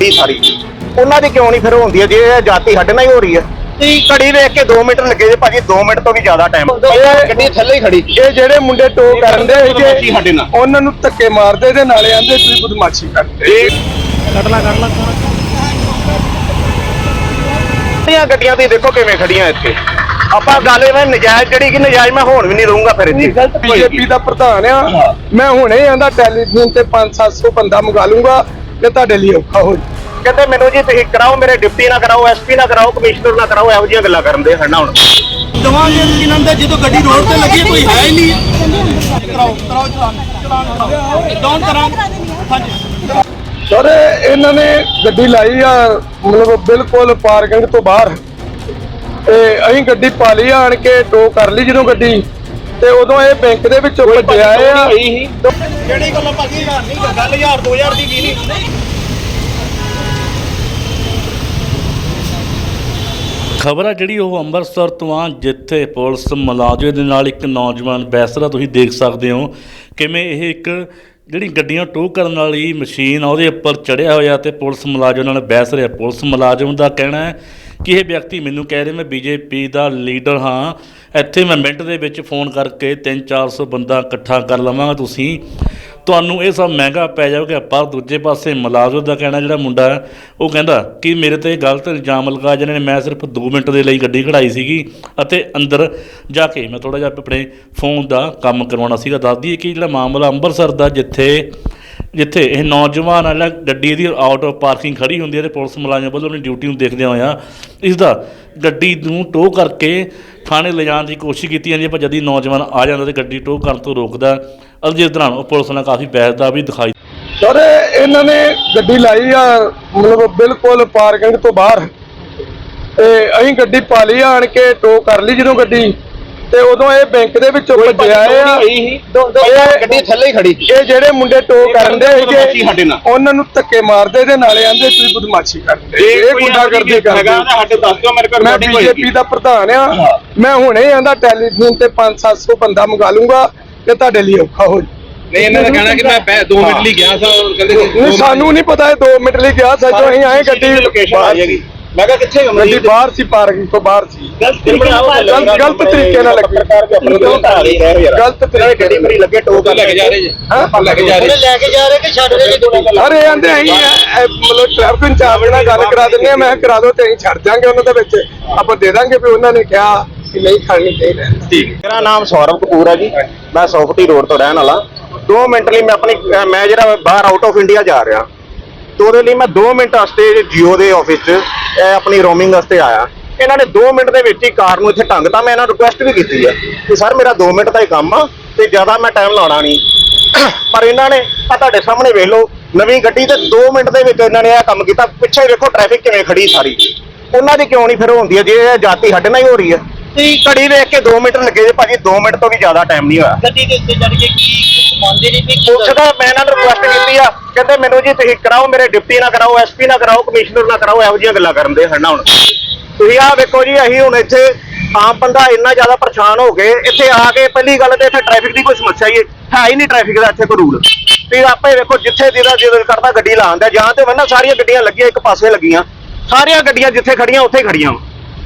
ਇਹ ਸਾਰੀ। ਉਹਨਾਂ ਦੀ ਕਿਉਂ ਨਹੀਂ ਫਿਰ ਹੁੰਦੀ ਹੈ? ਜੇ ਇਹ ਜਾਤੀ ਸਾਡੇ ਨਾਲ ਹੀ ਹੋ ਰਹੀ ਹੈ। ਤੇ ਘੜੀ ਵੇਖ ਕੇ 2 ਮਿੰਟ ਲੱਗੇ ਜੇ ਭਾਜੀ 2 ਮਿੰਟ ਤੋਂ ਵੀ ਜ਼ਿਆਦਾ ਟਾਈਮ ਗੱਡੀ ਥੱਲੇ ਹੀ ਖੜੀ ਇਹ ਜਿਹੜੇ ਮੁੰਡੇ ਟੋ ਕਰਨ ਦੇ ਸਾਡੇ ਨਾਲ। ਉਹਨਾਂ ਨੂੰ ਧੱਕੇ ਮਾਰਦੇ ਤੇ ਨਾਲੇ ਆਂਦੇ ਤੁਸੀਂ ਬਦਮਾਸ਼ੀ ਕਰਦੇ ਇਹ ਇਹ ਗੱਡੀਆਂ ਦੀ ਦੇਖੋ ਕਿਵੇਂ ਖੜੀਆਂ ਇੱਥੇ। ਆਪਾਂ ਗੱਲ ਇਹ ਨਜਾਇਜ਼ ਜਿਹੜੀ ਕਿ ਨਜਾਇਜ਼ ਮੈਂ ਹੋਣ ਵੀ ਨਹੀਂ ਦਊਂਗਾ ਫਿਰ ਇੱਥੇ। ਬੀਜੇਪੀ ਦਾ ਪ੍ਰਧਾਨ ਆ। ਮੈਂ ਹੁਣੇ ਆਂਦਾ ਟੈਲੀਫੋਨ ਤੇ 5-700 ਬੰਦਾ ਮੰਗਾ ਲੂੰਗਾ। ਤੇ ਤੁਹਾਡੇ ਲਈ ਔਖਾ ਹੋ ਜਾਊ। ਕਹਿੰਦੇ ਮੈਨੂੰ ਜੀ ਤੁਸੀਂ ਕਰਾਓ ਮੇਰੇ ਡਿਪਟੀ ਨਾ ਕਰਾਓ ਐਸਪੀ ਨਾ ਕਰਾਓ ਕਮਿਸ਼ਨਰ ਨਾ ਕਰਾਓ ਇਹੋ ਜਿਹੀਆਂ ਗੱਲਾਂ ਕਰਨ ਦੇ ਹੜਨਾ ਹੁਣ। ਦਵਾਂਗੇ ਕਿਨਾਂ ਦੇ ਜਦੋਂ ਗੱਡੀ ਰੋਡ ਤੇ ਲੱਗੀ ਹੈ, ਕੋਈ ਹੈ ਹੀ ਨਹੀਂ। ਕਰਾਓ ਕਰਾਓ ਚਲਾਨ ਚਲਾਨ ਕਰਾਓ। ਡਾਊਨ ਕਰਾਂ ਹਾਂਜੀ। ਸਰ ਇਹਨਾਂ ਨੇ ਗੱਡੀ ਲਾਈ ਆ ਮਤਲਬ ਬਿਲਕੁਲ ਪਾਰਕਿੰਗ ਤੋਂ ਬਾਹਰ। ਤੇ ਅਸੀਂ ਗੱਡੀ ਪਾ ਲਈ ਆਣ ਕੇ ਟੋ ਕਰ ਲਈ ਜਦੋਂ ਗੱਡੀ। ਤੇ ਉਦੋਂ ਇਹ ਬੈਂਕ ਦੇ ਵਿੱਚੋਂ ਭੱਜਿਆ ਆ। ਜਿਹੜੀ ਗੱਲਾਂ ਭਾਜੀ ਹਜ਼ਾਰ ਨਹੀਂ ਗੱਲ ਹਜ਼ਾਰ 2000 ਦੀ ਕੀ ਨਹੀਂ ਖਬਰ ਆ ਜਿਹੜੀ ਉਹ ਅੰਮ੍ਰਿਤਸਰ ਤੋਂ ਆ ਜਿੱਥੇ ਪੁਲਿਸ ਮੁਲਾਜ਼ਮ ਦੇ ਨਾਲ ਇੱਕ ਨੌਜਵਾਨ ਬੈਸਰਾ ਤੁਸੀਂ ਦੇਖ ਸਕਦੇ ਹੋ ਕਿਵੇਂ ਇਹ ਇੱਕ ਜਿਹੜੀ ਗੱਡੀਆਂ ਟੋ ਕਰਨ ਵਾਲੀ ਮਸ਼ੀਨ ਆ ਉਹਦੇ ਉੱਪਰ ਚੜਿਆ ਹੋਇਆ ਤੇ ਪੁਲਿਸ ਮੁਲਾਜ਼ਮ ਨਾਲ ਬਹਿਸ ਰਿਹਾ। ਪੁਲਿਸ ਮੁਲਾਜ਼ਮ ਦਾ ਕਹਿਣਾ ਹੈ ਕਿ ਇਹ ਵਿਅਕਤੀ ਮੈਨੂੰ ਕਹਿ ਰਿਹਾ, ਮੈਂ ਬੀਜੇਪੀ ਦਾ ਲੀਡਰ ਹਾਂ। ਇੱਥੇ ਮੈਂ ਮਿੰਟ ਦੇ ਵਿੱਚ ਫੋਨ ਕਰਕੇ 3-400 ਬੰਦਾ ਇਕੱਠਾ ਕਰ ਲਵਾਂਗਾ ਤੁਸੀਂ। ਤੁਹਾਨੂੰ ਇਹ ਸਭ ਮਹਿੰਗਾ ਪੈ ਜਾਊਗਾ ਪਰ ਦੂਜੇ ਪਾਸੇ ਮੁਲਾਜ਼ਮ ਦਾ ਕਹਿਣਾ ਜਿਹੜਾ ਮੁੰਡਾ ਉਹ ਕਹਿੰਦਾ ਕਿ ਮੇਰੇ ਤੇ ਗਲਤ ਇਲਜ਼ਾਮ ਲਗਾ ਜਿਹਨਾਂ ਨੇ ਮੈਂ ਸਿਰਫ 2 ਮਿੰਟ ਦੇ ਲਈ ਗੱਡੀ ਖੜਾਈ ਸੀਗੀ ਅਤੇ ਅੰਦਰ ਜਾ ਕੇ ਮੈਂ ਥੋੜਾ ਜਿਹਾ ਆਪਣੇ ਫੋਨ ਦਾ ਕੰਮ ਕਰਵਾਉਣਾ ਸੀਗਾ। ਦੱਸ ਦਈਏ ਕਿ ਜਿਹੜਾ ਮਾਮਲਾ ਅੰਮ੍ਰਿਤਸਰ ਦਾ ਜਿੱਥੇ ਜਿੱਥੇ ਇਹ ਨੌਜਵਾਨ ਆ ਗੱਡੀ ਦੀ ਆਊਟ ਆਫ ਪਾਰਕਿੰਗ ਖੜੀ ਹੁੰਦੀ ਹੈ ਤੇ ਪੁਲਿਸ ਮੁਲਾਜ਼ਮ ਵੱਲੋਂ ਆਪਣੀ ਡਿਊਟੀ ਨੂੰ ਦੇਖਦਿਆਂ ਹੋਇਆ ਇਸ ਦਾ ਗੱਡੀ ਨੂੰ ਟੋ ਕਰਕੇ ਥਾਣੇ ਲਿਜਾਣ ਦੀ ਕੋਸ਼ਿਸ਼ ਕੀਤੀ ਜਾਂਦੀ ਹੈ, ਪਰ ਜਦ ਹੀ ਨੌਜਵਾਨ ਆ ਜਾਂਦਾ ਤੇ ਗੱਡੀ ਟੋ ਕਰਨ ਤੋਂ ਰੋਕਦਾ ਅਤੇ ਜਿਸ ਦੌਰਾਨ ਉਹ ਪੁਲਿਸ ਨਾਲ ਕਾਫੀ ਬਹਿਸ ਦਾ ਵੀ ਦਿਖਾਈ ਸਰ, ਇਹਨਾਂ ਨੇ ਗੱਡੀ ਲਾਈ ਆ, ਮਤਲਬ ਬਿਲਕੁਲ ਪਾਰਕਿੰਗ ਤੋਂ ਬਾਹਰ। ਤੇ ਅਸੀਂ ਗੱਡੀ ਪਾ ਲਈ ਆਣ ਕੇ ਟੋ ਕਰ ਲਈ ਜਦੋਂ ਗੱਡੀ। ਤੇ ਉਦੋਂ ਇਹ ਬੈਂਕ ਦੇ ਵਿੱਚੋਂ ਭੱਜਿਆ ਆ। ਗੱਡੀ ਥੱਲੇ ਹੀ ਖੜੀ ਇਹ ਜਿਹੜੇ ਮੁੰਡੇ ਟੋ ਕਰਨ ਦੇ ਬਦਮਾਸ਼ੀ ਨਾਲ। ਉਹਨਾਂ ਨੂੰ ਧੱਕੇ ਮਾਰਦੇ ਤੇ ਨਾਲੇ ਆਂਦੇ ਤੁਸੀਂ ਬਦਮਾਸ਼ੀ ਕਰਦੇ ਇਹ ਗੁੰਡਾਗਰਦੀ ਕਰਦੇ ਸਾਡੇ ਦੱਸ ਦਿਓ ਮੇਰੇ ਕੋਲ ਮੈਂ ਬੀਜੇਪੀ ਦਾ ਪ੍ਰਧਾਨ ਆ। ਮੈਂ ਹੁਣੇ ਆਂਦਾ ਟੈਲੀਫੋਨ ਤੇ 5-700 ਬੰਦਾ ਮੰਗਾ ਲੂੰਗਾ ਤੇ ਤੁਹਾਡੇ ਲਈ ਔਖਾ ਹੋ ਜਾਊ। ਨਹੀਂ ਇਹਨਾਂ ਦਾ ਕਹਿਣਾ ਕਿ ਮੈਂ 2 ਮਿੰਟ ਲਈ ਗਿਆ ਸਾਂ ਔਰ ਕਹਿੰਦੇ ਨਹੀਂ ਸਾਨੂੰ ਨਹੀਂ ਪਤਾ ਇਹ 2 ਮਿੰਟ ਲਈ ਗਿਆ ਸੱਚੋ ਅਸੀਂ ਆਏ ਗੱਡੀ ਲੋਕੇਸ਼ਨ ਆ ਜਾਏਗੀ ਮੈਂ ਕਿਹਾ ਕਿੱਥੇ ਗੱਡੀ ਬਾਹਰ ਸੀ ਪਾਰਕਿੰਗ ਤੋਂ ਬਾਹਰ ਸੀ। ਗਲਤ ਗਲਤ ਤਰੀਕੇ ਨਾਲ ਲੱਗੀ ਗਲਤ ਤਰੀਕੇ ਗੱਡੀ ਮੇਰੀ ਲੱਗੇ ਟੋਕ ਲੈ ਕੇ ਜਾ ਰਹੇ ਜੀ। ਹਾਂ? ਲੈ ਕੇ ਜਾ ਰਹੇ ਲੈ ਕੇ ਜਾ ਰਹੇ ਕਿ ਛੱਡ ਰਹੇ ਜੀ ਅਰੇ ਆਂਦੇ ਇਹ ਮਤਲਬ ਟ੍ਰੈਫਿਕ ਇੰਚਾਰਜ ਨਾਲ ਗੱਲ ਕਰਾ ਦਿੰਦੇ ਆ ਮੈਂ ਕਿਹਾ ਕਰਾ ਦਿਓ ਤੇ ਅਸੀਂ ਛੱਡ ਜਾਾਂਗੇ ਉਹਨਾਂ ਦੇ ਵਿੱਚ। ਆਪਾਂ ਦੇ ਦਾਂਗੇ ਵੀ ਉਹਨਾਂ ਨੇ ਕਿਹਾ ਕਿ ਨਹੀਂ ਖੜਨੀ ਚਾਹੀਦੀ ਮੇਰਾ ਨਾਮ ਸੌਰਵ ਕਪੂਰ ਹੈ ਜੀ। ਮੈਂ ਸੌਫਟੀ ਰੋਡ ਤੋਂ ਰਹਿਣ ਵਾਲਾ। 2 ਮਿੰਟ ਲਈ ਮੈਂ ਆਪਣੀ ਅਹ ਮੈਂ ਜਿਹੜਾ ਬਾਹਰ ਆਊਟ ਆਫ ਇੰਡੀਆ ਜਾ ਰਿਹਾ। ਤੇ ਉਹਦੇ ਲਈ ਮੈਂ 2 ਮਿੰਟ ਵਾਸਤੇ ਜੀਓ ਦੇ ਆਫਿਸ 'ਚ ਇਹ ਆਪਣੀ ਰੋਮਿੰਗ ਵਾਸਤੇ ਆਇਆ। ਇਹਨਾਂ ਨੇ 2 ਮਿੰਟ ਦੇ ਵਿੱਚ ਹੀ ਕਾਰ ਨੂੰ ਇੱਥੇ ਢੰਗ ਮੈਂ ਇਹਨਾਂ ਨੂੰ ਰਿਕੁਐਸਟ ਵੀ ਕੀਤੀ ਹੈ ਕਿ ਸਰ ਮੇਰਾ 2 ਮਿੰਟ ਦਾ ਹੀ ਕੰਮ ਆ ਤੇ ਜ਼ਿਆਦਾ ਮੈਂ ਟਾਈਮ ਲਾਉਣਾ ਨਹੀਂ। ਪਰ ਇਹਨਾਂ ਨੇ ਆ ਤੁਹਾਡੇ ਸਾਹਮਣੇ ਵੇਖ ਲਓ, ਨਵੀਂ ਗੱਡੀ ਤੇ 2 ਮਿੰਟ ਦੇ ਵਿੱਚ ਇਹਨਾਂ ਨੇ ਇਹ ਕੰਮ ਕੀਤਾ। ਪਿੱਛੇ ਵੇਖੋ ਟ੍ਰੈਫਿਕ ਕਿਵੇਂ ਖੜੀ ਸਾਰੀ। ਉਹਨਾਂ ਦੀ ਕਿਉਂ ਨਹੀਂ ਫਿਰ ਹੁੰਦੀ ਹੈ? ਜੇ ਇਹ ਜਾਤੀ ਸਾਡੇ ਨਾਲ ਹੀ ਹੋ ਰਹੀ ਹੈ। ਤੁਸੀਂ ਘੜੀ ਵੇਖ ਕੇ 2 ਮਿੰਟ ਲੱਗੇ ਜੇ ਭਾਜੀ 2 ਮਿੰਟ ਤੋਂ ਵੀ ਜ਼ਿਆਦਾ ਟਾਈਮ ਨਹੀਂ ਹੋਇਆ। ਗੱਡੀ ਦੇ ਉੱਤੇ ਚੜ ਕੇ ਕੀ ਮੰਨਦੇ ਨਹੀਂ ਵੀ ਪੁੱਛਦਾ, ਮੈਂ ਇਹਨਾਂ ਨੂੰ ਰਿਕੁਐਸਟ ਕੀਤੀ ਆ। ਕਹਿੰਦੇ, ਮੈਨੂੰ ਜੀ ਤੁਸੀਂ ਕਰਾਓ, ਮੇਰੇ ਡਿਪਟੀ ਨਾਲ ਕਰਾਓ ਐਸਪੀ ਨਾ ਕਰਾਓ, ਕਮਿਸ਼ਨਰ ਨਾਲ ਕਰਾਓ, ਇਹੋ ਜਿਹੀਆਂ ਗੱਲਾਂ ਕਰਨ ਦੇ ਹੜਨਾ ਹੁਣ। ਤੁਸੀਂ ਆਹ ਵੇਖੋ ਜੀ, ਅਸੀਂ ਹੁਣ ਇੱਥੇ ਆਮ ਬੰਦਾ ਇੰਨਾ ਜ਼ਿਆਦਾ ਪਰੇਸ਼ਾਨ ਹੋ ਗਏ ਇੱਥੇ ਆ ਕੇ ਪਹਿਲੀ ਗੱਲ ਤੇ ਇੱਥੇ ਟ੍ਰੈਫਿਕ ਦੀ ਕੋਈ ਸਮੱਸਿਆ ਹੀ ਹੈ ਹੀ ਨਹੀਂ ਟ੍ਰੈਫਿਕ ਦਾ ਇੱਥੇ ਕੋਈ ਰੂਲ ਤੁਸੀਂ ਆਪੇ ਵੇਖੋ, ਜਿੱਥੇ ਜਿਹਦਾ ਜਿਹਦਾ ਕਰਦਾ ਗੱਡੀ ਲਾਉਂਦਾ ਜਾਂ ਤੇ ਮੈਂ ਨਾ ਸਾਰੀਆਂ ਗੱਡੀਆਂ ਲੱਗੀਆਂ, ਇੱਕ ਪਾਸੇ ਲੱਗੀਆਂ। ਸਾਰੀਆਂ ਗੱਡੀਆਂ ਜਿੱਥੇ ਖੜੀਆਂ, ਉੱਥੇ ਖੜੀਆਂ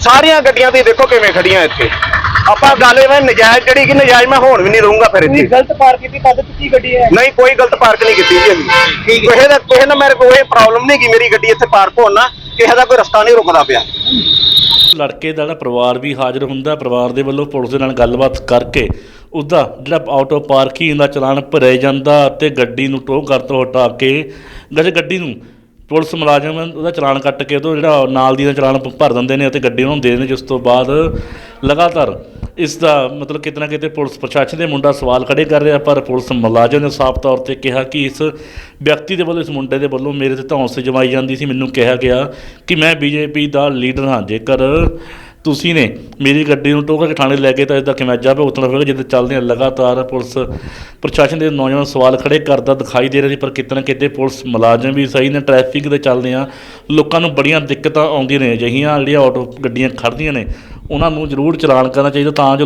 ਸਾਰੀਆਂ ਗੱਡੀਆਂ ਦੀ ਦੇਖੋ ਕਿਵੇਂ ਖੜੀਆਂ ਇੱਥੇ। ਆਪਾਂ ਗੱਲ ਇਹ ਨਜਾਇਜ਼ ਜਿਹੜੀ ਕਿ ਨਜਾਇਜ਼ ਮੈਂ ਹੋਣ ਵੀ ਨਹੀਂ ਦਊਂਗਾ ਫਿਰ ਇੱਥੇ। ਗਲਤ ਪਾਰਕਿੰਗ ਦੀ ਕਦ ਕੀਤੀ ਗੱਡੀ ਹੈ? ਨਹੀਂ ਕੋਈ ਗਲਤ ਪਾਰਕ ਨਹੀਂ ਕੀਤੀ ਜੀ ਅਸੀਂ। ਕਿਸੇ ਦਾ ਕਿਸੇ ਨਾਲ ਮੇਰੇ ਕੋਈ ਪ੍ਰੋਬਲਮ ਨਹੀਂ ਕਿ ਮੇਰੀ ਗੱਡੀ ਇੱਥੇ ਪਾਰਕ ਹੋਣਾ ਕਿਸੇ ਦਾ ਕੋਈ ਰਸਤਾ ਨਹੀਂ ਰੁਕਦਾ ਪਿਆ। ਲੜਕੇ ਦਾ ਜਿਹੜਾ ਪਰਿਵਾਰ ਵੀ ਹਾਜ਼ਰ ਹੁੰਦਾ ਪਰਿਵਾਰ ਦੇ ਵੱਲੋਂ ਪੁਲਿਸ ਦੇ ਨਾਲ ਗੱਲਬਾਤ ਕਰਕੇ ਉਹਦਾ ਜਿਹੜਾ ਆਊਟ ਆਫ ਪਾਰਕਿੰਗ ਦਾ ਚਲਾਨ ਭਰਿਆ ਜਾਂਦਾ ਤੇ ਗੱਡੀ ਨੂੰ ਟੋਹ ਕਰ ਤੋਂ ਹਟਾ ਕੇ ਗੱਡੀ ਨੂੰ ਪੁਲਿਸ ਮੁਲਾਜ਼ਮ ਉਹਦਾ ਚਲਾਨ ਕੱਟ ਕੇ ਉਹਦਾ ਜਿਹੜਾ ਨਾਲ ਦੀ ਦਾ ਚਲਾਨ ਭਰ ਦਿੰਦੇ ਨੇ ਅਤੇ ਗੱਡੀ ਉਹਨਾਂ ਨੂੰ ਦੇ ਦਿੰਦੇ ਜਿਸ ਤੋਂ ਬਾਅਦ ਲਗਾਤਾਰ ਇਸ ਦਾ ਮਤਲਬ ਕਿਤੇ ਨਾ ਕਿਤੇ ਪੁਲਿਸ ਪ੍ਰਸ਼ਾਸਨ ਦੇ ਮੁੰਡਾ ਸਵਾਲ ਖੜੇ ਕਰ ਰਿਹਾ, ਪਰ ਪੁਲਿਸ ਮੁਲਾਜ਼ਮ ਨੇ ਸਾਫ਼ ਤੌਰ ਤੇ ਕਿਹਾ ਕਿ ਇਸ ਵਿਅਕਤੀ ਦੇ ਵੱਲੋਂ, ਇਸ ਮੁੰਡੇ ਦੇ ਵੱਲੋਂ ਮੇਰੇ ਤੇ ਧੌਂਸ ਜਮਾਈ ਜਾਂਦੀ ਸੀ। ਮੈਨੂੰ ਕਿਹਾ ਗਿਆ ਕਿ ਮੈਂ ਬੀਜੇਪੀ ਦਾ ਲੀਡਰ ਹਾਂ। ਜੇਕਰ ਤੁਸੀਂ ਨੇ ਮੇਰੀ ਗੱਡੀ ਨੂੰ ਟੋਕਰ ਕੇ ਥਾਣੇ ਲੈ ਕੇ ਤਾਂ ਇਸ ਦਾ ਖਮਿਆਜਾ ਭੁਗਤਣਾ ਪਵੇਗਾ ਜਿੱਦ ਚੱਲਦੇ ਹਾਂ ਲਗਾਤਾਰ ਪੁਲਿਸ, ਪ੍ਰਸ਼ਾਸਨ ਦੇ ਨੌਜਵਾਨ ਸਵਾਲ ਖੜੇ ਕਰਦਾ ਦਿਖਾਈ ਦੇ ਰਿਹਾ ਸੀ, ਪਰ ਕਿਤੇ ਨਾ ਕਿਤੇ ਪੁਲਿਸ ਮੁਲਾਜ਼ਮ ਵੀ ਸਹੀ ਨੇ ਟ੍ਰੈਫਿਕ ਦੇ ਚੱਲਦੇ ਆ। ਲੋਕਾਂ ਨੂੰ ਬੜੀਆਂ ਦਿੱਕਤਾਂ ਆਉਂਦੀਆਂ ਨੇ ਅਜਿਹੀਆਂ, ਜਿਹੜੀਆਂ ਆਟੋ ਗੱਡੀਆਂ ਖੜ੍ਹਦੀਆਂ ਨੇ, ਉਹਨਾਂ ਨੂੰ ਜ਼ਰੂਰ ਚਲਾਨ ਕਰਨਾ ਚਾਹੀਦਾ ਤਾਂ ਜੋ